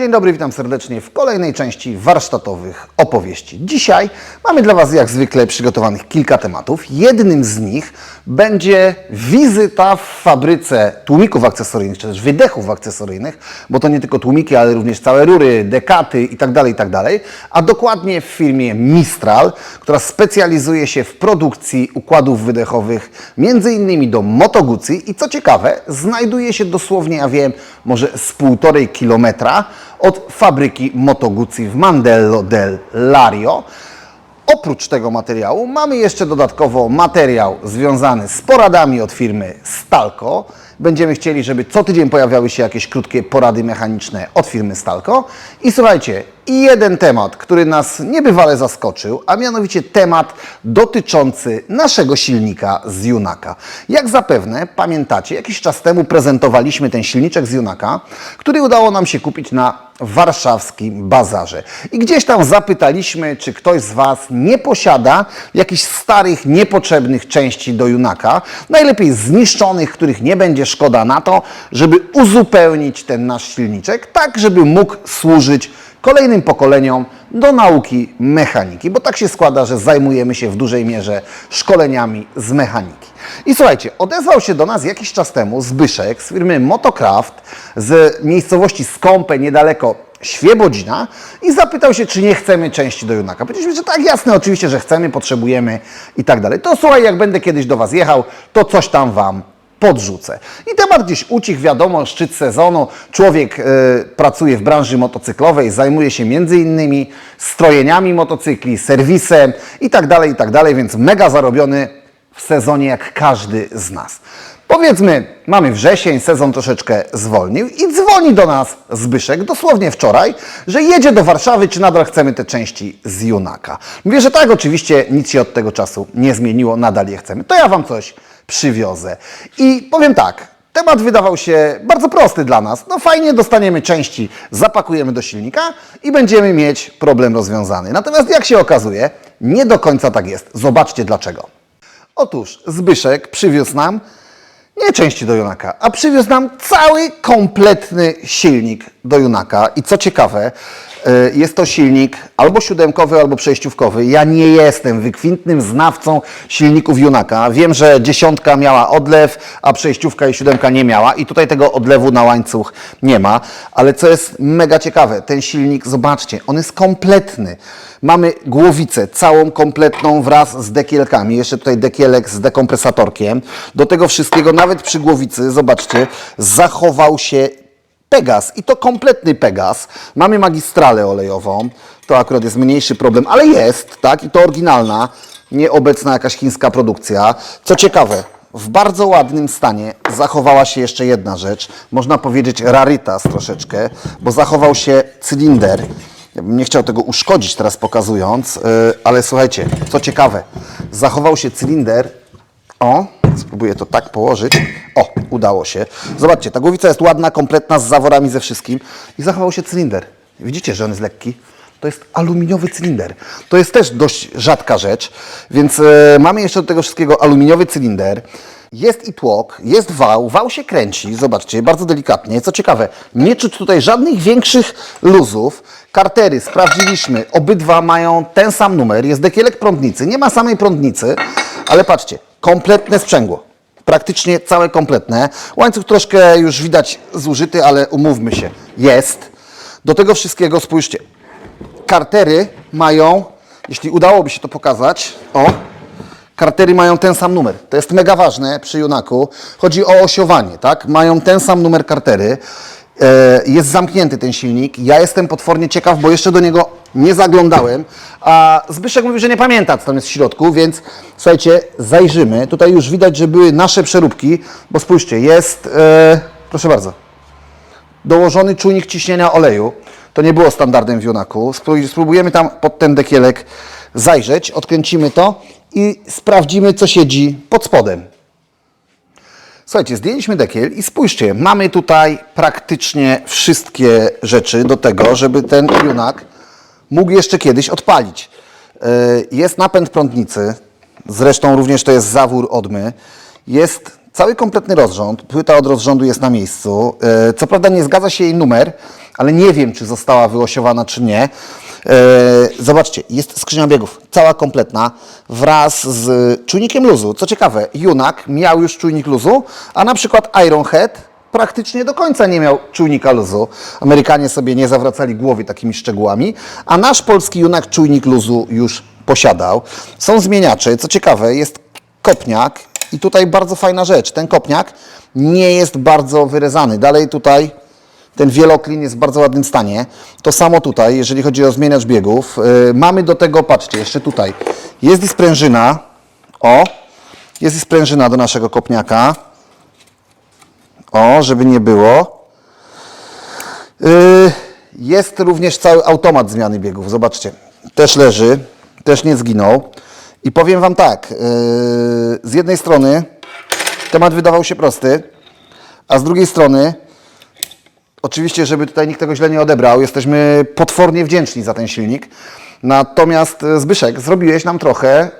Dzień dobry, witam serdecznie w kolejnej części warsztatowych opowieści. Dzisiaj mamy dla Was jak zwykle przygotowanych kilka tematów. Jednym z nich będzie wizyta w fabryce tłumików akcesoryjnych, czy też wydechów akcesoryjnych, bo to nie tylko tłumiki, ale również całe rury, dekaty itd., itd., a dokładnie w firmie Mistral, która specjalizuje się w produkcji układów wydechowych, między innymi do Moto Guzzi i co ciekawe, znajduje się dosłownie, ja wiem, może z półtorej kilometra od fabryki Moto Guzzi w Mandello del Lario. Oprócz tego materiału mamy jeszcze dodatkowo materiał związany z poradami od firmy Stalco. Będziemy chcieli, żeby co tydzień pojawiały się jakieś krótkie porady mechaniczne od firmy Stalco. I słuchajcie, i jeden temat, który nas niebywale zaskoczył, a mianowicie temat dotyczący naszego silnika z Junaka. Jak zapewne pamiętacie, jakiś czas temu prezentowaliśmy ten silniczek z Junaka, który udało nam się kupić na warszawskim bazarze. I gdzieś tam zapytaliśmy, czy ktoś z Was nie posiada jakichś starych, niepotrzebnych części do Junaka, najlepiej zniszczonych, których nie będzie szkoda na to, żeby uzupełnić ten nasz silniczek, tak żeby mógł służyć kolejnym pokoleniom do nauki mechaniki, bo tak się składa, że zajmujemy się w dużej mierze szkoleniami z mechaniki. I słuchajcie, odezwał się do nas jakiś czas temu Zbyszek z firmy Motocraft z miejscowości Skąpe, niedaleko Świebodzina i zapytał się, czy nie chcemy części do Junaka. Powiedzieliśmy, że tak, jasne, oczywiście, że chcemy, potrzebujemy i tak dalej. To słuchaj, jak będę kiedyś do Was jechał, to coś tam Wam podrzucę. I temat gdzieś ucichł, wiadomo, szczyt sezonu. Człowiek y, pracuje w branży motocyklowej, zajmuje się innymi strojeniami motocykli, serwisem i tak dalej, i tak więc mega zarobiony w sezonie jak każdy z nas. Powiedzmy, mamy wrzesień, sezon troszeczkę zwolnił i dzwoni do nas Zbyszek, dosłownie wczoraj, że jedzie do Warszawy, czy nadal chcemy te części z Junaka. Mówię, że tak, oczywiście nic się od tego czasu nie zmieniło, nadal je chcemy. To ja Wam coś przywiozę. I powiem tak, temat wydawał się bardzo prosty dla nas. No fajnie, dostaniemy części, zapakujemy do silnika i będziemy mieć problem rozwiązany. Natomiast jak się okazuje, nie do końca tak jest. Zobaczcie dlaczego. Otóż Zbyszek przywiózł nam nie części do Junaka, a przywiózł nam cały kompletny silnik do Junaka. I co ciekawe, jest to silnik albo siódemkowy, albo przejściówkowy. Ja nie jestem wykwintnym znawcą silników Junaka. Wiem, że dziesiątka miała odlew, a przejściówka i siódemka nie miała. I tutaj tego odlewu na łańcuch nie ma. Ale co jest mega ciekawe, ten silnik, zobaczcie, on jest kompletny. Mamy głowicę całą kompletną wraz z dekielkami. Jeszcze tutaj dekielek z dekompresatorkiem. Do tego wszystkiego, nawet przy głowicy, zobaczcie, zachował się Pegas i to kompletny Pegas. Mamy magistralę olejową. To akurat jest mniejszy problem, ale jest, tak? I to oryginalna, nieobecna jakaś chińska produkcja. Co ciekawe, w bardzo ładnym stanie zachowała się jeszcze jedna rzecz, można powiedzieć rarytas troszeczkę, bo zachował się cylinder. Ja bym nie chciał tego uszkodzić teraz pokazując, yy, ale słuchajcie, co ciekawe, zachował się cylinder. O, spróbuję to tak położyć. O, udało się. Zobaczcie, ta głowica jest ładna, kompletna, z zaworami, ze wszystkim i zachował się cylinder. Widzicie, że on jest lekki? To jest aluminiowy cylinder. To jest też dość rzadka rzecz, więc e, mamy jeszcze do tego wszystkiego aluminiowy cylinder. Jest i tłok, jest wał, wał się kręci, zobaczcie, bardzo delikatnie. Co ciekawe, nie czuć tutaj żadnych większych luzów. Kartery sprawdziliśmy, obydwa mają ten sam numer, jest dekielek prądnicy, nie ma samej prądnicy, ale patrzcie, kompletne sprzęgło. Praktycznie całe kompletne. Łańcuch troszkę już widać zużyty, ale umówmy się, jest. Do tego wszystkiego spójrzcie, kartery mają, jeśli udałoby się to pokazać, o, kartery mają ten sam numer. To jest mega ważne przy Junaku. Chodzi o osiowanie, tak? Mają ten sam numer kartery. E, Jest zamknięty ten silnik. Ja jestem potwornie ciekaw, bo jeszcze do niego nie zaglądałem, a Zbyszek mówi, że nie pamięta, co tam jest w środku, więc słuchajcie, zajrzymy. Tutaj już widać, że były nasze przeróbki, bo spójrzcie, jest, e, proszę bardzo, dołożony czujnik ciśnienia oleju. To nie było standardem w Junaku. Spró- Spróbujemy tam pod ten dekielek zajrzeć, odkręcimy to i sprawdzimy, co siedzi pod spodem. Słuchajcie, zdjęliśmy dekiel i spójrzcie, mamy tutaj praktycznie wszystkie rzeczy do tego, żeby ten Junak mógł jeszcze kiedyś odpalić. Yy, Jest napęd prądnicy, zresztą również to jest zawór odmy. Jest cały kompletny rozrząd, płyta od rozrządu jest na miejscu. Yy, Co prawda nie zgadza się jej numer, ale nie wiem, czy została wyosiowana, czy nie. E, zobaczcie, jest skrzynia biegów, cała kompletna, wraz z czujnikiem luzu. Co ciekawe, Junak miał już czujnik luzu, a na przykład Ironhead praktycznie do końca nie miał czujnika luzu. Amerykanie sobie nie zawracali głowy takimi szczegółami, a nasz polski Junak czujnik luzu już posiadał. Są zmieniacze. Co ciekawe, jest kopniak i tutaj bardzo fajna rzecz. Ten kopniak nie jest bardzo wyrezany. Dalej tutaj ten wieloklin jest w bardzo ładnym stanie. To samo tutaj, jeżeli chodzi o zmieniacz biegów. Yy, mamy do tego, patrzcie, jeszcze tutaj jest i sprężyna. O, jest i sprężyna do naszego kopniaka. O, żeby nie było. Yy, jest również cały automat zmiany biegów. Zobaczcie, też leży, też nie zginął. I powiem Wam tak, yy, z jednej strony temat wydawał się prosty, a z drugiej strony, oczywiście, żeby tutaj nikt tego źle nie odebrał, jesteśmy potwornie wdzięczni za ten silnik. Natomiast e, Zbyszek, zrobiłeś nam trochę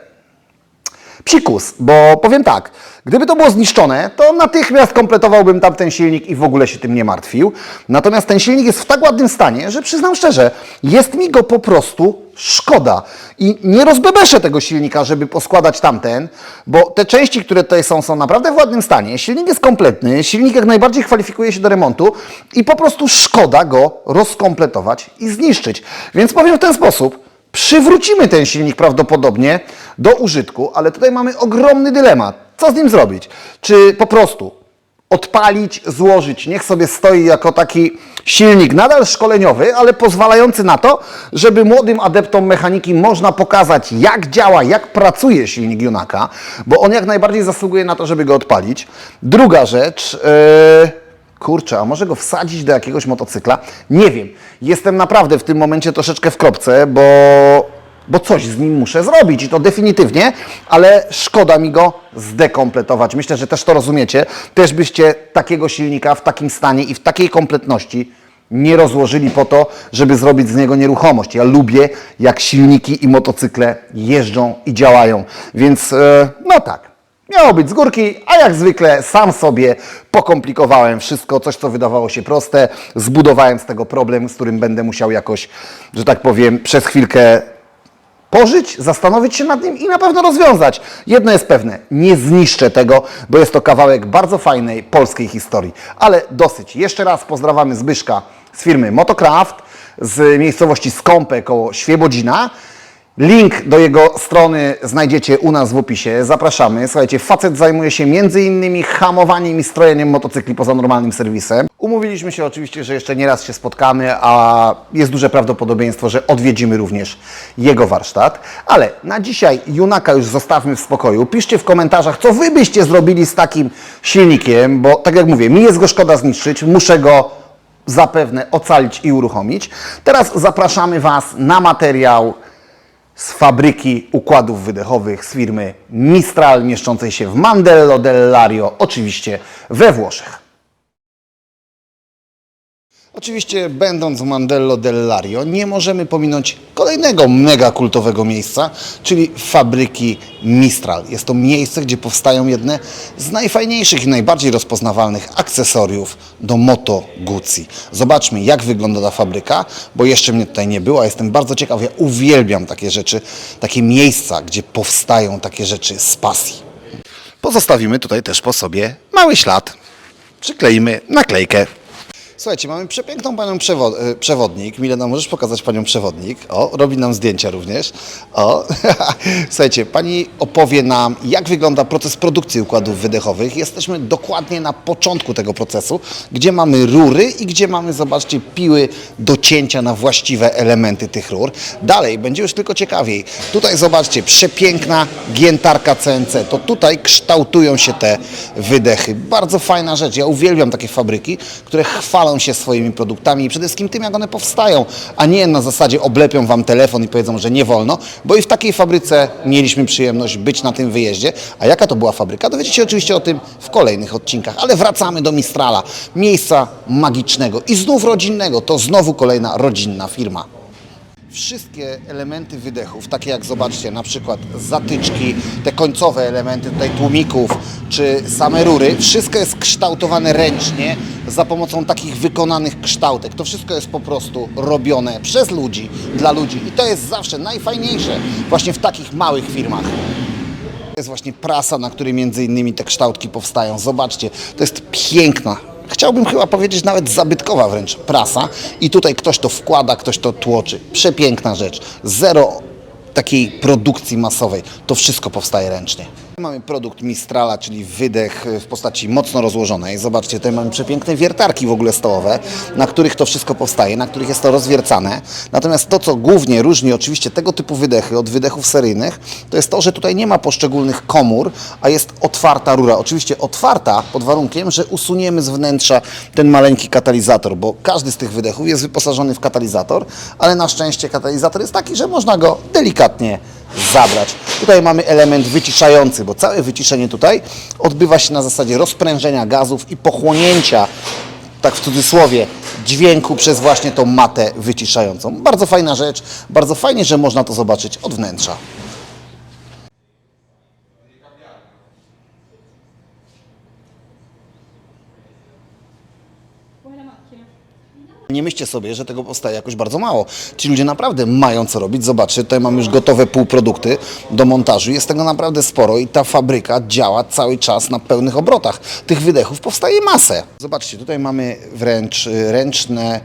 psikus, bo powiem tak, gdyby to było zniszczone, to natychmiast kompletowałbym tamten silnik i w ogóle się tym nie martwił. Natomiast ten silnik jest w tak ładnym stanie, że przyznam szczerze, jest mi go po prostu szkoda. I nie rozbebeszę tego silnika, żeby poskładać tamten, bo te części, które tutaj są, są naprawdę w ładnym stanie. Silnik jest kompletny, silnik jak najbardziej kwalifikuje się do remontu i po prostu szkoda go rozkompletować i zniszczyć. Więc powiem w ten sposób, Przywrócimy ten silnik prawdopodobnie do użytku, ale tutaj mamy ogromny dylemat. Co z nim zrobić? Czy po prostu odpalić, złożyć, niech sobie stoi jako taki silnik nadal szkoleniowy, ale pozwalający na to, żeby młodym adeptom mechaniki można pokazać, jak działa, jak pracuje silnik Junaka, bo on jak najbardziej zasługuje na to, żeby go odpalić. Druga rzecz. Yy... Kurczę, a może go wsadzić do jakiegoś motocykla? Nie wiem. Jestem naprawdę w tym momencie troszeczkę w kropce, bo, bo coś z nim muszę zrobić i to definitywnie, ale szkoda mi go zdekompletować. Myślę, że też to rozumiecie. Też byście takiego silnika w takim stanie i w takiej kompletności nie rozłożyli po to, żeby zrobić z niego nieruchomość. Ja lubię, jak silniki i motocykle jeżdżą i działają. Więc e, no tak. Miało być z górki, a jak zwykle sam sobie pokomplikowałem wszystko, coś co wydawało się proste, zbudowałem z tego problem, z którym będę musiał jakoś, że tak powiem, przez chwilkę pożyć, zastanowić się nad nim i na pewno rozwiązać. Jedno jest pewne, nie zniszczę tego, bo jest to kawałek bardzo fajnej polskiej historii. Ale dosyć. Jeszcze raz pozdrawiamy Zbyszka z firmy Motocraft z miejscowości Skąpe koło Świebodzina. Link do jego strony znajdziecie u nas w opisie. Zapraszamy. Słuchajcie, facet zajmuje się innymi hamowaniem i strojeniem motocykli poza normalnym serwisem. Umówiliśmy się oczywiście, że jeszcze nie raz się spotkamy, a jest duże prawdopodobieństwo, że odwiedzimy również jego warsztat. Ale na dzisiaj Junaka już zostawmy w spokoju. Piszcie w komentarzach, co Wy byście zrobili z takim silnikiem, bo tak jak mówię, mi jest go szkoda zniszczyć, muszę go zapewne ocalić i uruchomić. Teraz zapraszamy Was na materiał z fabryki układów wydechowych z firmy Mistral, mieszczącej się w Mandello del Lario, oczywiście we Włoszech. Oczywiście, będąc w Mandello del Lario, nie możemy pominąć kolejnego mega kultowego miejsca, czyli fabryki Mistral. Jest to miejsce, gdzie powstają jedne z najfajniejszych i najbardziej rozpoznawalnych akcesoriów do Moto Guzzi. Zobaczmy, jak wygląda ta fabryka, bo jeszcze mnie tutaj nie było, a jestem bardzo ciekaw. Ja uwielbiam takie rzeczy, takie miejsca, gdzie powstają takie rzeczy z pasji. Pozostawimy tutaj też po sobie mały ślad. Przykleimy naklejkę. Słuchajcie, mamy przepiękną panią przewo- e, przewodnik. Milena, możesz pokazać panią przewodnik? O, robi nam zdjęcia również. O, słuchajcie, pani opowie nam, jak wygląda proces produkcji układów wydechowych. Jesteśmy dokładnie na początku tego procesu, gdzie mamy rury i gdzie mamy, zobaczcie, piły do cięcia na właściwe elementy tych rur. Dalej, będzie już tylko ciekawiej. Tutaj zobaczcie, przepiękna giętarka CNC. To tutaj kształtują się te wydechy. Bardzo fajna rzecz. Ja uwielbiam takie fabryki, które się swoimi produktami i przede wszystkim tym, jak one powstają, a nie na zasadzie oblepią Wam telefon i powiedzą, że nie wolno, bo i w takiej fabryce mieliśmy przyjemność być na tym wyjeździe. A jaka to była fabryka? Dowiecie się oczywiście o tym w kolejnych odcinkach, ale wracamy do Mistrala, miejsca magicznego i znów rodzinnego. To znowu kolejna rodzinna firma. Wszystkie elementy wydechów, takie jak zobaczcie, na przykład zatyczki, te końcowe elementy tutaj tłumików, czy same rury, wszystko jest kształtowane ręcznie za pomocą takich wykonanych kształtek. To wszystko jest po prostu robione przez ludzi, dla ludzi i to jest zawsze najfajniejsze właśnie w takich małych firmach. To jest właśnie prasa, na której między innymi te kształtki powstają. Zobaczcie, to jest piękna, chciałbym chyba powiedzieć nawet zabytkowa wręcz prasa i tutaj ktoś to wkłada, ktoś to tłoczy. Przepiękna rzecz. Zero takiej produkcji masowej. To wszystko powstaje ręcznie. Mamy produkt Mistrala, czyli wydech w postaci mocno rozłożonej. Zobaczcie, tutaj mamy przepiękne wiertarki w ogóle stołowe, na których to wszystko powstaje, na których jest to rozwiercane. Natomiast to, co głównie różni oczywiście tego typu wydechy od wydechów seryjnych, to jest to, że tutaj nie ma poszczególnych komór, a jest otwarta rura. Oczywiście otwarta pod warunkiem, że usuniemy z wnętrza ten maleńki katalizator, bo każdy z tych wydechów jest wyposażony w katalizator, ale na szczęście katalizator jest taki, że można go delikatnie zabrać. Tutaj mamy element wyciszający, bo całe wyciszenie tutaj odbywa się na zasadzie rozprężenia gazów i pochłonięcia, tak w cudzysłowie, dźwięku przez właśnie tą matę wyciszającą. Bardzo fajna rzecz, bardzo fajnie, że można to zobaczyć od wnętrza. Nie myślcie sobie, że tego powstaje jakoś bardzo mało. Ci ludzie naprawdę mają co robić. Zobaczcie, tutaj mamy już gotowe półprodukty do montażu. Jest tego naprawdę sporo i ta fabryka działa cały czas na pełnych obrotach. Tych wydechów powstaje masę. Zobaczcie, tutaj mamy wręcz y, ręczne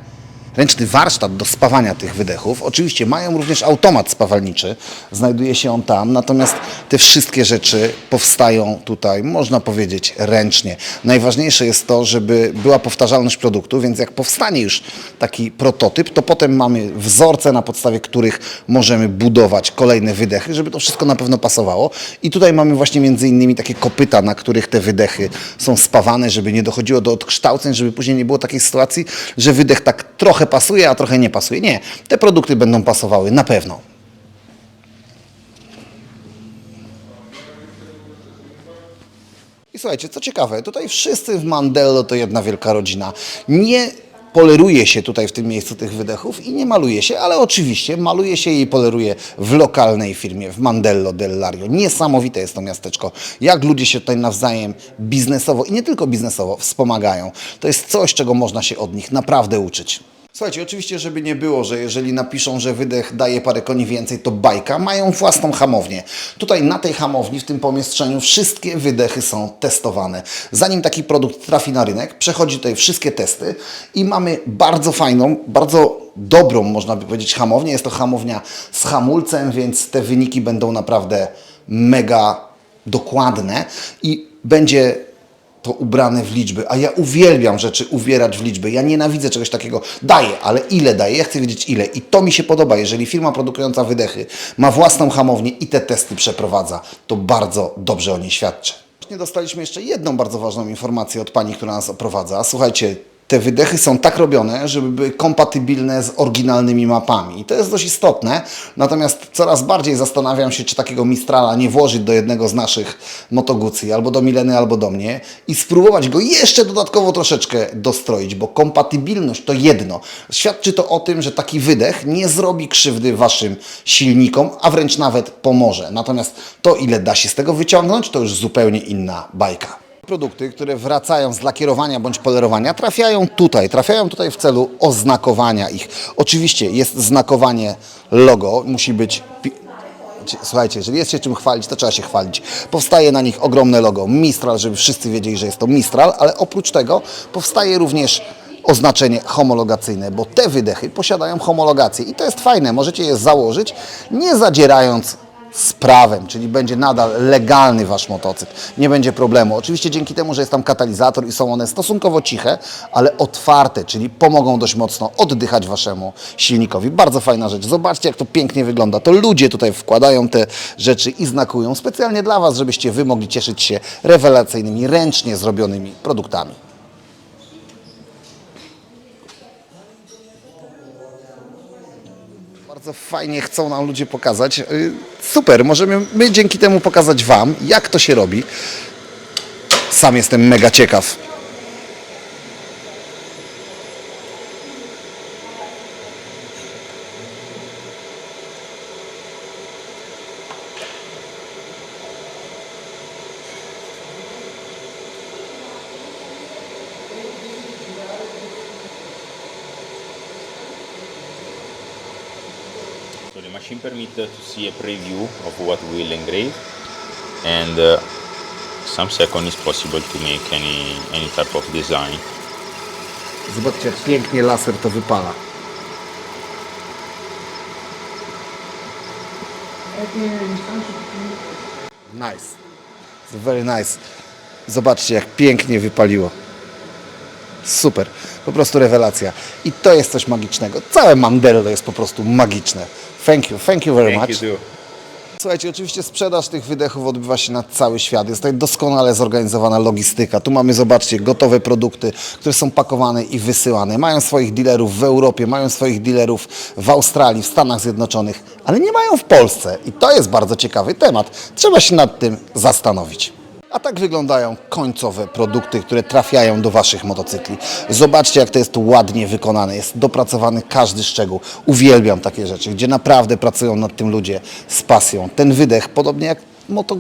ręczny warsztat do spawania tych wydechów. Oczywiście mają również automat spawalniczy, znajduje się on tam, natomiast te wszystkie rzeczy powstają tutaj, można powiedzieć, ręcznie. Najważniejsze jest to, żeby była powtarzalność produktu, więc jak powstanie już taki prototyp, to potem mamy wzorce, na podstawie których możemy budować kolejne wydechy, żeby to wszystko na pewno pasowało. I tutaj mamy właśnie między innymi takie kopyta, na których te wydechy są spawane, żeby nie dochodziło do odkształceń, żeby później nie było takiej sytuacji, że wydech tak trochę pasuje, a trochę nie pasuje. Nie, te produkty będą pasowały na pewno. I słuchajcie, co ciekawe, tutaj wszyscy w Mandello to jedna wielka rodzina. Nie poleruje się tutaj w tym miejscu tych wydechów i nie maluje się, ale oczywiście maluje się i poleruje w lokalnej firmie, w Mandello del Lario. Niesamowite jest to miasteczko. Jak ludzie się tutaj nawzajem biznesowo i nie tylko biznesowo wspomagają. To jest coś, czego można się od nich naprawdę uczyć. Słuchajcie, oczywiście, żeby nie było, że jeżeli napiszą, że wydech daje parę koni więcej, to bajka, mają własną hamownię. Tutaj na tej hamowni, w tym pomieszczeniu, wszystkie wydechy są testowane. Zanim taki produkt trafi na rynek, przechodzi tutaj wszystkie testy i mamy bardzo fajną, bardzo dobrą, można by powiedzieć, hamownię. Jest to hamownia z hamulcem, więc te wyniki będą naprawdę mega dokładne i będzie to ubrane w liczby, a ja uwielbiam rzeczy ubierać w liczby. Ja nienawidzę czegoś takiego. Daję, ale ile daję? Ja chcę wiedzieć ile. I to mi się podoba. Jeżeli firma produkująca wydechy ma własną hamownię i te testy przeprowadza, to bardzo dobrze o niej świadczy. Dostaliśmy jeszcze jedną bardzo ważną informację od pani, która nas oprowadza. Słuchajcie, te wydechy są tak robione, żeby były kompatybilne z oryginalnymi mapami. I to jest dość istotne. Natomiast coraz bardziej zastanawiam się, czy takiego Mistrala nie włożyć do jednego z naszych Motogucji, albo do Mileny, albo do mnie i spróbować go jeszcze dodatkowo troszeczkę dostroić, bo kompatybilność to jedno. Świadczy to o tym, że taki wydech nie zrobi krzywdy waszym silnikom, a wręcz nawet pomoże. Natomiast to, ile da się z tego wyciągnąć, to już zupełnie inna bajka. Produkty, które wracają z lakierowania bądź polerowania, trafiają tutaj. Trafiają tutaj w celu oznakowania ich. Oczywiście jest znakowanie logo, musi być. pi- Słuchajcie, jeżeli jest się czym chwalić, to trzeba się chwalić. Powstaje na nich ogromne logo Mistral, żeby wszyscy wiedzieli, że jest to Mistral, ale oprócz tego powstaje również oznaczenie homologacyjne, bo te wydechy posiadają homologację i to jest fajne. Możecie je założyć, nie zadzierając z prawem, czyli będzie nadal legalny Wasz motocykl. Nie będzie problemu. Oczywiście dzięki temu, że jest tam katalizator i są one stosunkowo ciche, ale otwarte, czyli pomogą dość mocno oddychać Waszemu silnikowi. Bardzo fajna rzecz. Zobaczcie, jak to pięknie wygląda. To ludzie tutaj wkładają te rzeczy i znakują specjalnie dla Was, żebyście Wy mogli cieszyć się rewelacyjnymi, ręcznie zrobionymi produktami. Bardzo fajnie chcą nam ludzie pokazać. Y, Super, możemy my dzięki temu pokazać Wam, jak to się robi. Sam jestem mega ciekaw. Machine permits to see a preview of what we'll engrave and uh, some second is possible to make any, any type of design. Zobaczcie, jak pięknie laser to wypala. Nice. It's very nice. Zobaczcie, jak pięknie wypaliło. Super. Po prostu rewelacja. I to jest coś magicznego. Całe Mandello jest po prostu magiczne. Thank you. Thank you very Thank much. you too. Słuchajcie, oczywiście sprzedaż tych wydechów odbywa się na cały świat. Jest tutaj doskonale zorganizowana logistyka. Tu mamy, zobaczcie, gotowe produkty, które są pakowane i wysyłane. Mają swoich dealerów w Europie, mają swoich dealerów w Australii, w Stanach Zjednoczonych, ale nie mają w Polsce. I to jest bardzo ciekawy temat. Trzeba się nad tym zastanowić. A tak wyglądają końcowe produkty, które trafiają do Waszych motocykli. Zobaczcie, jak to jest ładnie wykonane. Jest dopracowany każdy szczegół. Uwielbiam takie rzeczy, gdzie naprawdę pracują nad tym ludzie z pasją. Ten wydech, podobnie jak Moto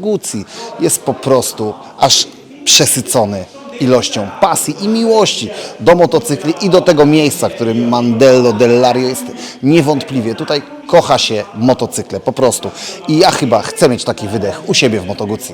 jest po prostu aż przesycony ilością pasji i miłości do motocykli i do tego miejsca, którym Mandello dell'Ario jest niewątpliwie. Tutaj kocha się motocykle, po prostu. I ja chyba chcę mieć taki wydech u siebie w Moto Guzzi.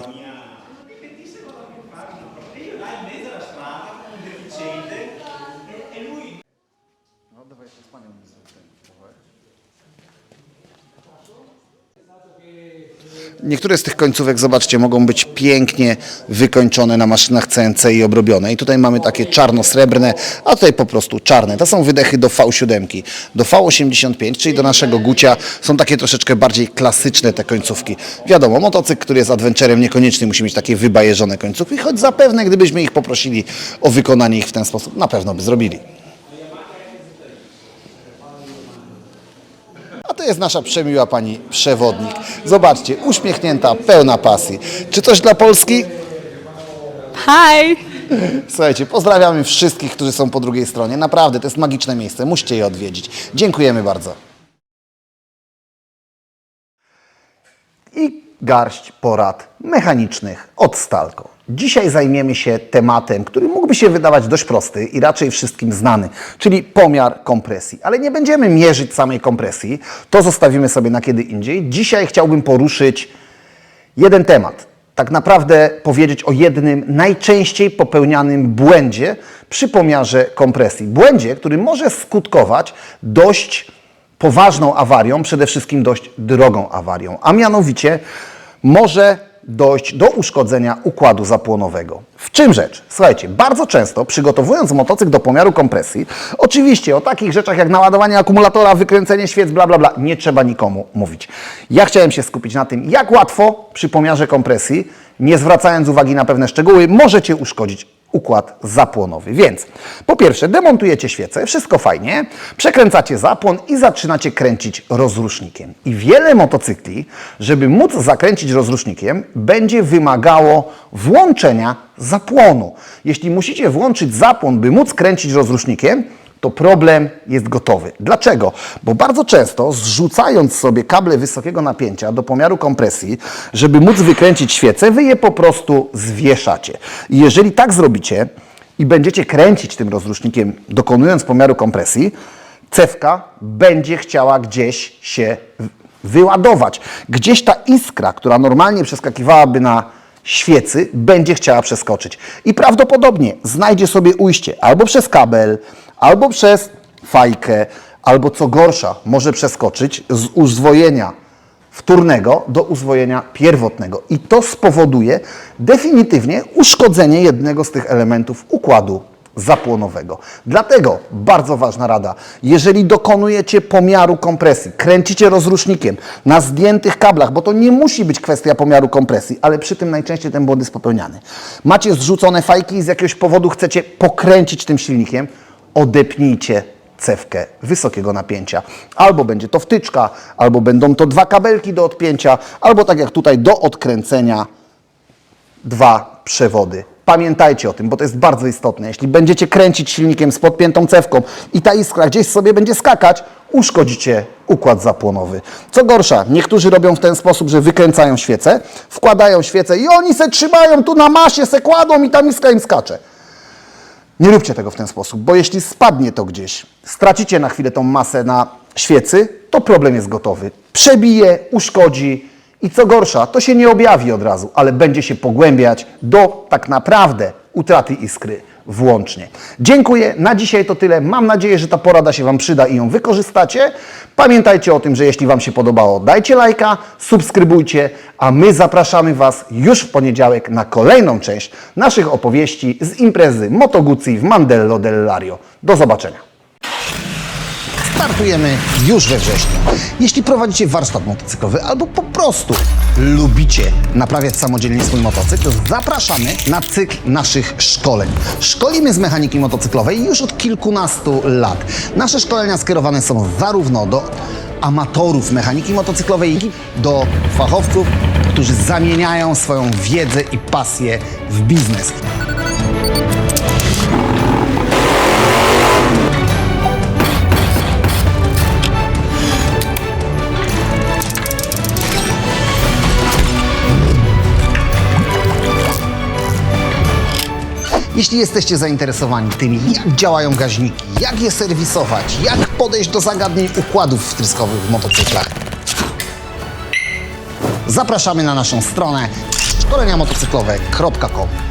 Niektóre z tych końcówek, zobaczcie, mogą być pięknie wykończone na maszynach CNC i obrobione. I tutaj mamy takie czarno-srebrne, a tutaj po prostu czarne. To są wydechy do V7, do V85, czyli do naszego Gucia. Są takie troszeczkę bardziej klasyczne te końcówki. Wiadomo, motocykl, który jest adventurem, niekoniecznie musi mieć takie wybajeżone końcówki, choć zapewne, gdybyśmy ich poprosili o wykonanie ich w ten sposób, na pewno by zrobili. A to jest nasza przemiła pani przewodnik. Zobaczcie, uśmiechnięta, pełna pasji. Czy coś dla Polski? Hi! Słuchajcie, pozdrawiamy wszystkich, którzy są po drugiej stronie. Naprawdę, to jest magiczne miejsce. Musicie je odwiedzić. Dziękujemy bardzo. I garść porad mechanicznych od Stalco. Dzisiaj zajmiemy się tematem, który mógłby się wydawać dość prosty i raczej wszystkim znany, czyli pomiar kompresji. Ale nie będziemy mierzyć samej kompresji, to zostawimy sobie na kiedy indziej. Dzisiaj chciałbym poruszyć jeden temat. Tak naprawdę powiedzieć o jednym najczęściej popełnianym błędzie przy pomiarze kompresji. Błędzie, który może skutkować dość poważną awarią, przede wszystkim dość drogą awarią, a mianowicie może dojść do uszkodzenia układu zapłonowego. W czym rzecz? Słuchajcie, bardzo często przygotowując motocykl do pomiaru kompresji, oczywiście o takich rzeczach jak naładowanie akumulatora, wykręcenie świec, bla bla bla, nie trzeba nikomu mówić. Ja chciałem się skupić na tym, jak łatwo przy pomiarze kompresji, nie zwracając uwagi na pewne szczegóły, możecie uszkodzić układ zapłonowy. Więc po pierwsze demontujecie świecę, wszystko fajnie, przekręcacie zapłon i zaczynacie kręcić rozrusznikiem. I wiele motocykli, żeby móc zakręcić rozrusznikiem, będzie wymagało włączenia zapłonu. Jeśli musicie włączyć zapłon, by móc kręcić rozrusznikiem, to problem jest gotowy. Dlaczego? Bo bardzo często zrzucając sobie kable wysokiego napięcia do pomiaru kompresji, żeby móc wykręcić świecę, wy je po prostu zwieszacie. I jeżeli tak zrobicie i będziecie kręcić tym rozrusznikiem, dokonując pomiaru kompresji, cewka będzie chciała gdzieś się wyładować. Gdzieś ta iskra, która normalnie przeskakiwałaby na świecy, będzie chciała przeskoczyć. I prawdopodobnie znajdzie sobie ujście albo przez kabel, albo przez fajkę, albo co gorsza, może przeskoczyć z uzwojenia wtórnego do uzwojenia pierwotnego. I to spowoduje definitywnie uszkodzenie jednego z tych elementów układu zapłonowego. Dlatego bardzo ważna rada, jeżeli dokonujecie pomiaru kompresji, kręcicie rozrusznikiem na zdjętych kablach, bo to nie musi być kwestia pomiaru kompresji, ale przy tym najczęściej ten błąd jest popełniany. Macie zrzucone fajki i z jakiegoś powodu chcecie pokręcić tym silnikiem, odepnijcie cewkę wysokiego napięcia. Albo będzie to wtyczka, albo będą to dwa kabelki do odpięcia, albo tak jak tutaj do odkręcenia dwa przewody. Pamiętajcie o tym, bo to jest bardzo istotne. Jeśli będziecie kręcić silnikiem z podpiętą cewką i ta iskra gdzieś sobie będzie skakać, uszkodzicie układ zapłonowy. Co gorsza, niektórzy robią w ten sposób, że wykręcają świecę, wkładają świecę i oni se trzymają tu na masie, se kładą i ta iskra im skacze. Nie róbcie tego w ten sposób, bo jeśli spadnie to gdzieś, stracicie na chwilę tą masę na świecy, to problem jest gotowy. Przebije, uszkodzi i co gorsza, to się nie objawi od razu, ale będzie się pogłębiać do tak naprawdę utraty iskry włącznie. Dziękuję, na dzisiaj to tyle. Mam nadzieję, że ta porada się Wam przyda i ją wykorzystacie. Pamiętajcie o tym, że jeśli Wam się podobało, dajcie lajka, subskrybujcie, a my zapraszamy Was już w poniedziałek na kolejną część naszych opowieści z imprezy Moto w Mandello del Lario. Do zobaczenia. Startujemy już we wrześniu. Jeśli prowadzicie warsztat motocyklowy albo po prostu lubicie naprawiać samodzielnie swój motocykl, zapraszamy na cykl naszych szkoleń. Szkolimy z mechaniki motocyklowej już od kilkunastu lat. Nasze szkolenia skierowane są zarówno do amatorów mechaniki motocyklowej, do fachowców, którzy zamieniają swoją wiedzę i pasję w biznes. Jeśli jesteście zainteresowani tym, jak działają gaźniki, jak je serwisować, jak podejść do zagadnień układów wtryskowych w motocyklach, zapraszamy na naszą stronę szkoleniamotocyklowe.com.